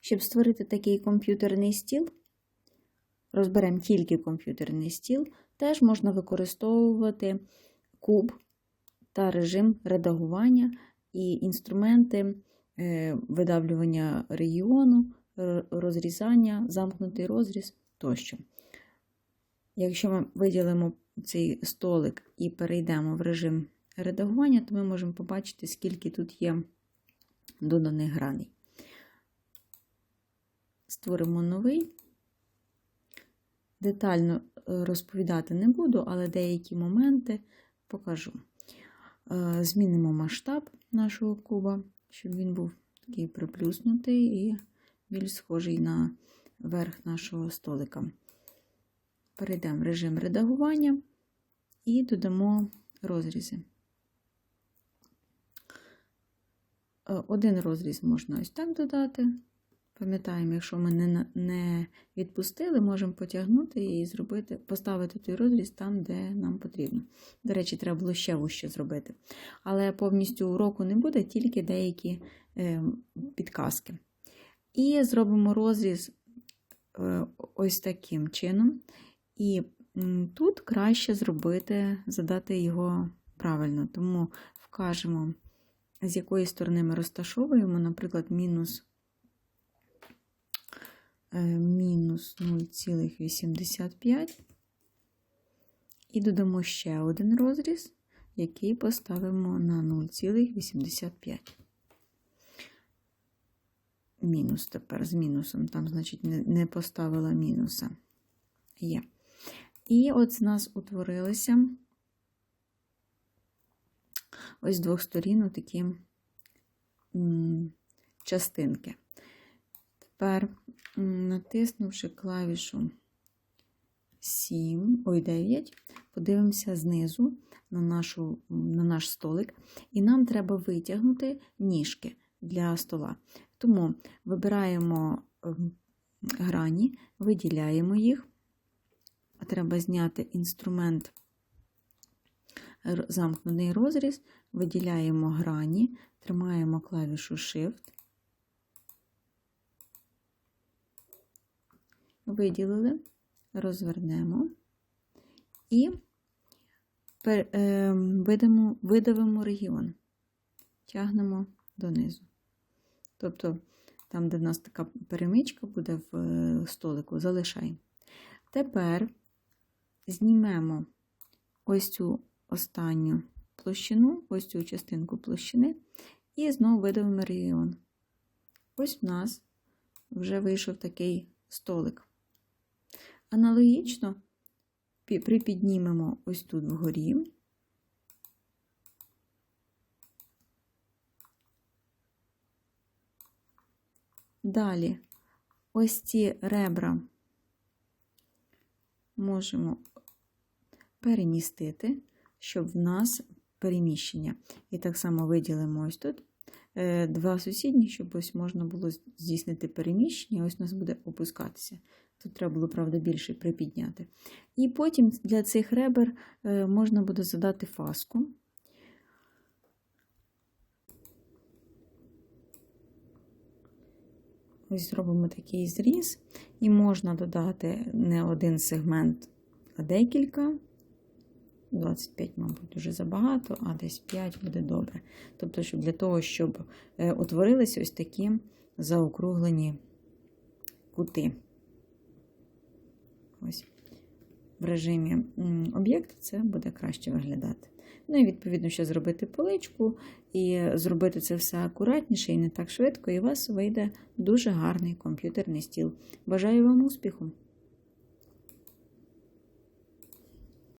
Щоб створити такий комп'ютерний стіл, розберемо тільки комп'ютерний стіл, теж можна використовувати куб та режим редагування і інструменти е, видавлювання регіону, розрізання, замкнутий розріз тощо. Якщо ми виділимо цей столик і перейдемо в режим редагування, то ми можемо побачити, скільки тут є доданих граней. Створимо новий. Детально е, розповідати не буду, але деякі моменти покажу. Е, Змінимо масштаб нашого куба, щоб він був такий приплюснутий і більш схожий на верх нашого столика. Перейдемо в режим редагування і додамо розрізи. Е, Один розріз можна ось так додати. Пам'ятаємо, якщо ми не, не відпустили, можемо потягнути і зробити, поставити той розріз там, де нам потрібно. До речі, треба було ще вище зробити. Але повністю уроку не буде, тільки деякі е, підказки. І зробимо розріз е, ось таким чином. І тут краще зробити, задати його правильно. Тому вкажемо, з якої сторони ми розташовуємо, наприклад, мінус мінус 0,85. І додамо ще один розріз, який поставимо на 0,85. Мінус тепер з мінусом, там, значить, не, не поставила мінуса. Є. І от з нас утворилися ось з двох сторін такі частинки. Тепер, натиснувши клавішу 7, ой, 9, подивимося знизу на, нашу, на наш столик, і нам треба витягнути ніжки для стола. Тому вибираємо ем, грані, виділяємо їх. Треба зняти інструмент замкнений розріз, виділяємо грані, тримаємо клавішу Shift. Виділили, розвернемо і е, видавимо регіон, тягнемо донизу. Тобто, там, де в нас така перемичка буде в е, столику, залишаємо. Тепер знімемо ось цю останню площину, ось цю частинку площини, і знову видавимо регіон. Ось в нас вже вийшов такий столик. Аналогічно припіднімемо ось тут вгорі. Далі ось ці ребра можемо перемістити, щоб в нас переміщення. І так само виділимо ось тут е, два сусідні, щоб ось можна було здійснити переміщення, ось у нас буде опускатися. Тут треба було, правда, більше припідняти. І потім для цих ребер е, можна буде задати фаску. Ось зробимо такий зріз, і можна додати не один сегмент, а декілька. 25, мабуть, дуже забагато, а десь 5 буде добре. Тобто, щоб для того, щоб е, утворилися ось такі заокруглені кути. Ось. В режимі об'єкт це буде краще виглядати. Ну і відповідно, ще зробити поличку, і зробити це все акуратніше і не так швидко, і у вас вийде дуже гарний комп'ютерний стіл. Бажаю вам успіху!